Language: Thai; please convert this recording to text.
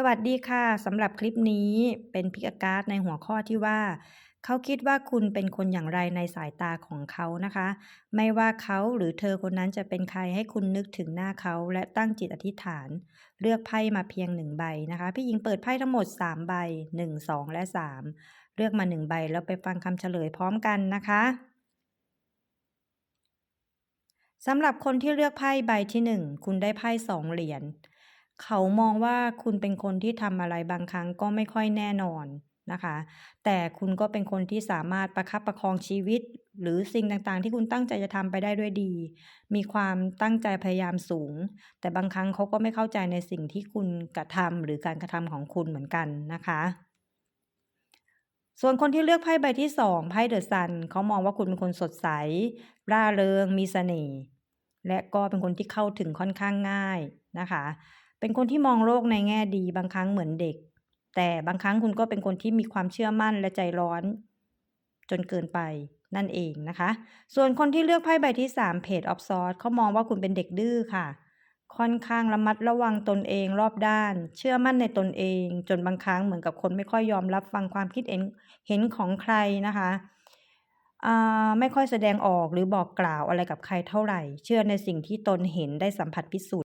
สวัสดีค่ะสำหรับคลิปนี้เป็นพิกการ์ดในหัวข้อที่ว่า เขาคิดว่าคุณเป็นคนอย่างไรในสายตาของเขานะคะ ไม่ว่าเขาหรือเธอคนนั้นจะเป็นใครให้คุณนึกถึงหน้าเขาและตั้งจิตอธิษฐาน เลือกไพ่มาเพียงหนึ่งใบนะคะ พี่หญิงเปิดไพ่ทั้งหมด 3 ใบ 1 2 และ 3 เลือกมา 1 ใบแล้วไปฟังคำเฉลยพร้อมกันนะคะสำหรับคนที่เลือกไพ่ใบที่ 1 คุณได้ไพ่สองเหรียญ เขามองว่าคุณเป็นคนที่ทำอะไรบางครั้งก็ไม่ค่อยแน่นอนนะคะ แต่คุณก็เป็นคนที่สามารถประคับประคองชีวิต หรือสิ่งต่างๆ ที่คุณตั้งใจจะทำไปได้ด้วยดี มีความตั้งใจพยายามสูง แต่บางครั้งเขาก็ไม่เข้าใจในสิ่งที่คุณกระทำหรือการกระทำของคุณเหมือนกันนะคะส่วนคนที่เลือกไพ่ใบที่สองไพ่เดอะซันเขามองว่าคุณเป็นคนสดใส ร่าเริงมีเสน่ห์และก็เป็นคนที่เข้าถึงค่อนข้างง่ายนะคะ เป็นคนที่มองโลกในแง่ดีบางครั้งเหมือนเด็ก แต่บางครั้งคุณก็เป็นคนที่มีความเชื่อมั่นและใจร้อน จนเกินไปนั่นเองนะคะ ส่วนคนที่เลือกไพ่ใบที่3 Page of Swords เขามองว่าคุณเป็นเด็กดื้อค่ะ ค่อนข้างระมัดระวังตนเองรอบด้าน เชื่อมั่นในตนเอง จนบางครั้งเหมือนกับคนไม่ค่อยยอมรับฟังความคิดเห็นเห็นของใครนะคะอ่าไม่ค่อยแสดงออกหรือบอกกล่าวอะไรกับใครเท่าไหร่ เชื่อในสิ่งที่ตนเห็นได้สัมผัสพิสูจน์